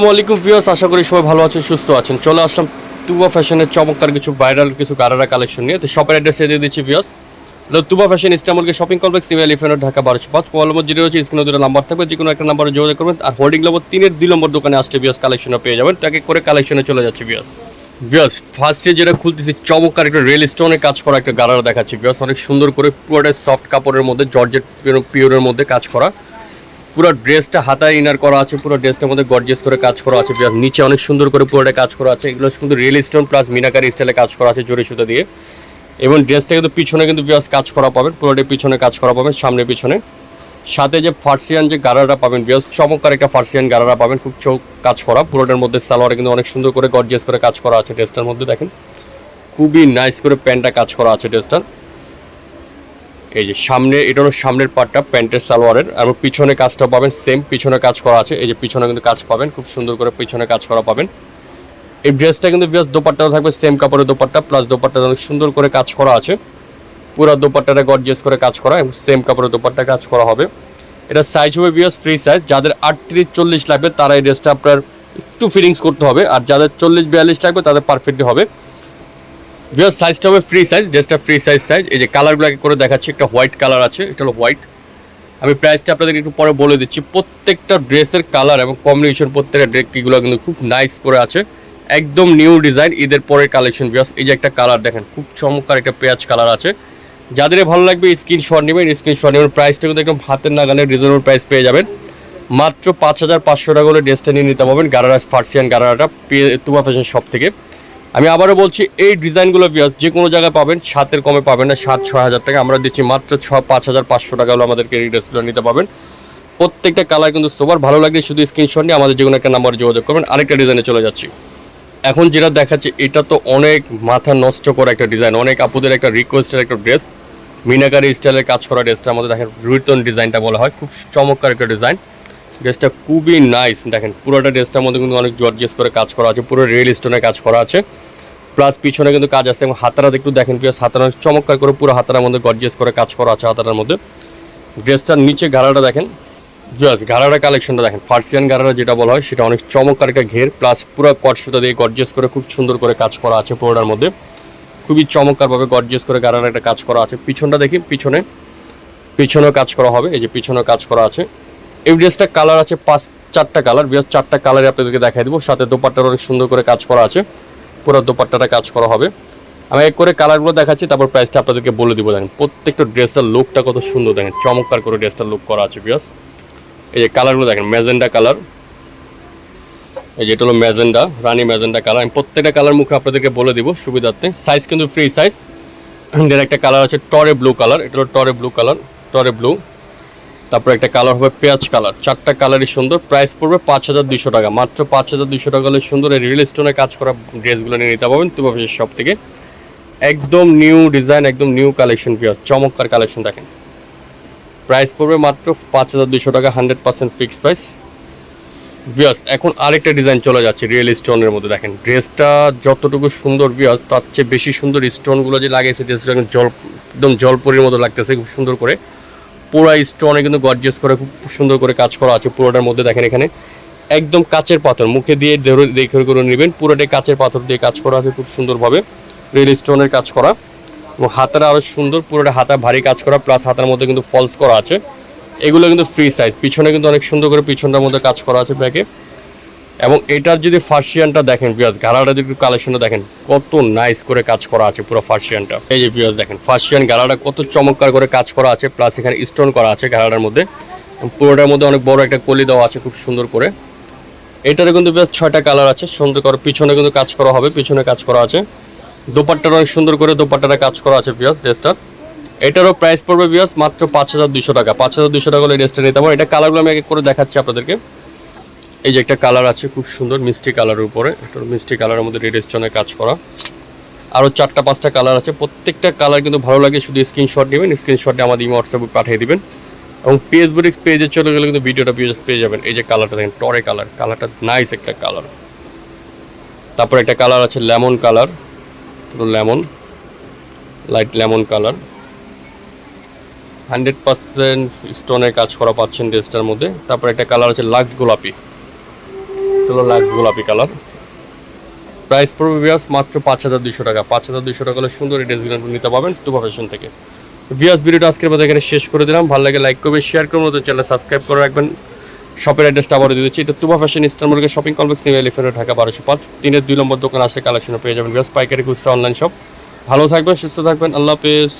আসসালামাইকুম ভিউয়ার্স, আশা করি সবাই ভালো আছেন, সুস্থ আছেন। চলে আসলাম তুবা ফ্যাশনের চমৎকার কিছু ভাইরাল কিছু গারারা কালেকশন নিয়ে। তো শপের অ্যাড্রেসে দিয়ে দিচ্ছি viewers. Tuba fashion ইস্টামলকে shopping complex new elephant Dhaka বারোশো পাঁচ। মোবাইল নম্বর জিরো হচ্ছে স্ক্রিনে দুটো নাম্বার থাকবে যে কোনো একটা নাম্বারে যোগাযোগ করবেন। আর হোল্ডিং নম্বর তিনের দুই নম্বর দোকানে আসলে ভিউয়ার্স কালেকশনও পেয়ে যাবেন। তাকে করে কালেকশনে চলে যাচ্ছে ভিউয়ার্স। ভিউয়ার্স ফার্স্টে যেটা খুলতেছি, চমৎকার একটা রেল স্টোনে কাজ করা একটা গারারা দেখাচ্ছি ভিউয়ার্স। অনেক সুন্দর করে পুরোটা সফট কাপড়ের মধ্যে, জর্জেট পিওরের মধ্যে কাজ করা। পুরো ড্রেসটা হাতায় ইনার করা আছে, পুরো ড্রেসটার মধ্যে গর্জিয়াস করে কাজ করা আছে প্লাস নিচে অনেক সুন্দর করে পুরোটা কাজ করা আছে, এগুলো কিন্তু রিয়েল স্টোন প্লাস মিনাকারি স্টাইলে কাজ করা আছে জরি সুতা দিয়ে। এবং ড্রেসটা কিন্তু পিছনে কিন্তু বিয়াস কাজ করা পাবেন পুরোটা পিছনে কাজ করা পাবেন, সামনে পিছনে। সাথে যে ফার্সিয়ান যে গারারা পাবেন, বিয়াস চমৎকার একটা ফার্সিয়ান গারারা পাবেন, খুব চোখ কাজ করা, পুরোটার মধ্যে সালোয়ারে কিন্তু অনেক সুন্দর করে গর্জিয়াস করে কাজ করা আছে ড্রেসটার মধ্যে, দেখেন। খুবই নাইস করে প্যান্টটা কাজ করা আছে ড্রেসটার। এই যে সামনে, এটা হলো সামনের পার্টটা প্যান্টের সালোয়ারের, এবং পিছনে কাজটা পাবেন সেম পিছনে কাজ করা আছে, এই যে পিছনে কিন্তু কাজ পাবেন, খুব সুন্দর করে পিছনে কাজ করা পাবেন। এই ড্রেসটা কিন্তু বেশ দোপাট্টাও থাকবে সেম কাপড়ের দোপাট্টা প্লাস দোপাট্টা অনেক সুন্দর করে কাজ করা আছে। পুরো দোপাট্টাটা গর্জিয়াস করে কাজ করা, এবং সেম কাপড়ের দোপাট্টা কাজ করা হবে। এটা সাইজ হবে বিয়াস ফ্রি সাইজ যাদের আটত্রিশ, চল্লিশ লাগবে, তারা এই ড্রেসটা আপনার একটু ফিটিংস করতে হবে, আর যাদের চল্লিশ, বিয়াল্লিশ লাগবে, তাদের পারফেক্টলি হবে। বিয়ার সাইজটা হবে ফ্রি সাইজ ড্রেসটা ফ্রি সাইজ সাইজ এই যে কালারগুলো করে দেখাচ্ছি, একটা হোয়াইট কালার আছে, এটা হলো হোয়াইট আমি প্রাইসটা আপনাদেরকে একটু পরে বলে দিচ্ছি, প্রত্যেকটা ড্রেসের কালার এবং কম্বিনেশন প্রত্যেকটা ড্রেসগুলো কিন্তু খুব নাইস করে আছে। একদম নিউ ডিজাইন ঈদের পরের কালেকশন বিয়াস এই যে একটা কালার দেখেন, খুব চমৎকার একটা পেঁয়াজ কালার আছে। যাদের ভালো লাগবে স্ক্রিনশট নেবেন স্ক্রিনশট নেবেন প্রাইসটা কিন্তু একদম হাতের নাগালে রিজনেবল প্রাইস পেয়ে যাবেন। মাত্র পাঁচ হাজার পাঁচশো টাকা করে ড্রেসটা নিয়ে নিতে পারবেন গারারা ফার্সিয়ান গারারাটা তুবা ফ্যাশন শপ থেকে। আমি আবারও বলছি, এই ডিজাইনগুলো বিয়াস যে কোনো জায়গায় পাবেন, সাতের কমে পাবেন না, সাত, ছয় হাজার টাকা। আমরা দিচ্ছি মাত্র ছ, পাঁচ হাজার পাঁচশো টাকা হলো আমাদেরকে এই ড্রেসগুলো নিতে পাবেন প্রত্যেকটা কালার কিন্তু সবার ভালো লাগলে শুধু স্ক্রিনশট নিয়ে আমাদের যে কোনো একটা নাম্বারে যোগাযোগ করবেন। আরেকটা ডিজাইনে চলে যাচ্ছি। এখন যেটা দেখাচ্ছে, এটা তো অনেক মাথা নষ্ট করা একটা ডিজাইন অনেক আপুদের একটা রিকোয়েস্টের একটা ড্রেস মিনাকারি স্টাইলের কাজ করা ড্রেসটা আমাদের দেখেন, রুইতন ডিজাইনটা বলা হয়। খুব চমৎকার একটা ডিজাইন ড্রেসটা খুবই নাইস দেখেন, পুরোটা ড্রেসটার মধ্যে কিন্তু অনেক জর্জিয়াস করে কাজ করা আছে, পুরো রিয়েল স্টোনে কাজ করা আছে। প্লাস পিছনে কিন্তু কাজ আছে এবং হাতারা একটু দেখেন প্লাস হাতারা চমৎকার করে পুরো হাতারার মধ্যে গর্জিয়াস করে কাজ করা আছে হাতারার মধ্যে। ড্রেসটার নিচে গাড়াটা দেখেন জাস্ট গাড়াটা কালেকশনটা দেখেন ফার্সিয়ান গাড়াটা যেটা বলা হয়, সেটা অনেক চমৎকার একটা ঘের প্লাস পুরো কট সুতা দিয়ে গর্জিয়াস করে খুব সুন্দর করে কাজ করা আছে পুরোটার মধ্যে। খুবই চমৎকারভাবে গর্জিয়াস করে গাড়ার একটা কাজ করা আছে। পিছনটা দেখি, পিছনে, পিছনেও কাজ করা হবে, এই যে পিছনেও কাজ করা আছে। এই কালার আছে পাঁচ, চারটা কালার বিয়াস চারটা কালারে আপনাদেরকে দেখাই দেবো। সাথে দোপাট্টার অনেক সুন্দর করে কাজ করা আছে। পুরো দোপাট্টাটা কাজ করা হবে। আমি এক করে কালারগুলো দেখাচ্ছি, তারপর প্রাইসটা আপনাদেরকে বলে দিব। দেখেন, প্রত্যেকটা ড্রেসটার লুকটা কত সুন্দর। দেখেন, চমৎকার করে ড্রেসটার লুক করা আছে বিয়াস এই যে কালারগুলো দেখেন ম্যাজেন্ডা কালার এই যে এটা হলো ম্যাজেন্ডা রানি ম্যাজেন্ডা কালার আমি প্রত্যেকটা কালার মুখে আপনাদেরকে বলে দিব, সুবিধার্থে। সাইজ কিন্তু ফ্রি সাইজ এর একটা কালার আছে টরে ব্লু কালার এটা হলো টরে ব্লু কালার টরে ব্লু তারপর একটা কালার হবে পেঁয়াজ কালার। চারটা কালারই সুন্দর প্রাইস পড়বে পাঁচ হাজার দুশো টাকা। মাত্র পাঁচ হাজার দুশো টাকা হলে সুন্দর এই রিয়েল স্টোনে কাজ করা ড্রেসগুলো নিয়ে নিতে পারবেন তুবা ফেসের সব থেকে। একদম নিউ ডিজাইন একদম নিউ কালেকশন পেঁয়াজ চমৎকার কালেকশন দেখেন। প্রাইস পড়বে মাত্র পাঁচ হাজার দুশো টাকা হান্ড্রেড পার্সেন্ট ফিক্সড প্রাইস বিয়াস এখন আরেকটা ডিজাইন চলে যাচ্ছে রিয়েল স্টোনের মধ্যে দেখেন। ড্রেসটা যতটুকু সুন্দর বিয়াস তার চেয়ে বেশি সুন্দর স্টোনগুলো যে লাগিয়েছে ড্রেসটা এখন জল একদম জলপরির মতো লাগতেছে, খুব সুন্দর করে। পুরো স্টোনে কিন্তু গর্জিয়াস করে খুব সুন্দর করে কাজ করা আছে পুরোটার মধ্যে দেখেন এখানে। একদম কাচের পাথর, মুখে দিয়ে দেখে করে নেবেন। পুরোটাই কাচের পাথর দিয়ে কাজ করা আছে খুব সুন্দরভাবে। রেল স্টোনের কাজ করা। এবং হাতাটা আরও সুন্দর, পুরোটা হাতা ভারী কাজ করা প্লাস হাতার মধ্যে কিন্তু ফলস করা আছে। এগুলো কিন্তু ফ্রি সাইজ পিছনে কিন্তু অনেক সুন্দর করে পিছনটার মধ্যে কাজ করা আছে ব্যাগে। এবং এটার যদি ফার্সিয়ানটা দেখেন বিয়াস গালাটা যদি কালেকশনটা দেখেন, কত নাইস করে কাজ করা আছে পুরো ফার্সিয়ানটা। এই যে বিয়াস দেখেন, ফার্সিয়ান গালাটা কত চমৎকার করে কাজ করা আছে প্লাস এখানে স্টোন করা আছে গালাটার মধ্যে। পুরোটার মধ্যে অনেক বড় একটা কলি দেওয়া আছে খুব সুন্দর করে। এটারও কিন্তু বেশ ছয়টা কালার আছে, সুন্দর করে পিছনে কিন্তু কাজ করা হবে, পিছনে কাজ করা আছে। দোপাট্টাটা অনেক সুন্দর করে দোপাট্টাটা কাজ করা আছে বিয়াস ড্রেসটার এটারও প্রাইস পড়বে বিয়াস মাত্র পাঁচ হাজার দুশো টাকা। পাঁচ হাজার দুশো টাকা হলে ড্রেসটা নিতে পারব এটা কালারগুলো আমি এক করে দেখাচ্ছি আপনাদেরকে। এই যে একটা কালার আছে খুব সুন্দর, মিষ্টি কালারের উপরে। একটা মিষ্টি কালারের মধ্যে রেড কাজ করা। আরও চারটা, পাঁচটা কালার আছে। প্রত্যেকটা কালার কিন্তু ভালো লাগে, শুধু স্ক্রিনশট নেবেন স্ক্রিনশটে আমাদের হোয়াটসঅ্যাপে পাঠিয়ে দিবেন। এবং পেজ বুটিক্স পেজে চলে গেলে কিন্তু ভিডিওটা পেজ পেয়ে যাবেন। এই যে কালারটা দেখেন, টরে কালার। কালারটা নাইস একটা কালার। তারপর একটা কালার আছে lemon colour. Lemon light lemon colour. Hundred percent স্টোনের কাজ করা পাচ্ছেন ড্রেসটার মধ্যে। তারপর একটা কালার আছে লাক্স গোলাপি। হলো লাক্স গোলাপি কালার প্রাইস পড়বে বিয়াস মাত্র পাঁচ হাজার দুইশো টাকা। পাঁচ হাজার দুইশো টাকা হলে সুন্দর এই ড্রেসগুলো নিতে পাবেন তুবা ফ্যাশন থেকে। বিয়াস ভিডিওটা আজকের মধ্যে এখানে শেষ করে দিলাম। ভালো লাগে লাইক করবেন শেয়ার করবেন, নতুন চ্যানেল সাবস্ক্রাইব করে রাখবেন। শপের অ্যাড্রেসটা আবারও দিয়ে দিচ্ছি। এটা Tuba fashion Easter market shopping complex new elephant Dhaka বারোশো পাঁচ। তিনের দুই নম্বর দোকান আসে কালেকশনও পেয়ে যাবেন। বিয়াস পাইকারি খুচরা অনলাইন শপ ভালো থাকবেন, সুস্থ থাকবেন। আল্লাহ হাফেজ।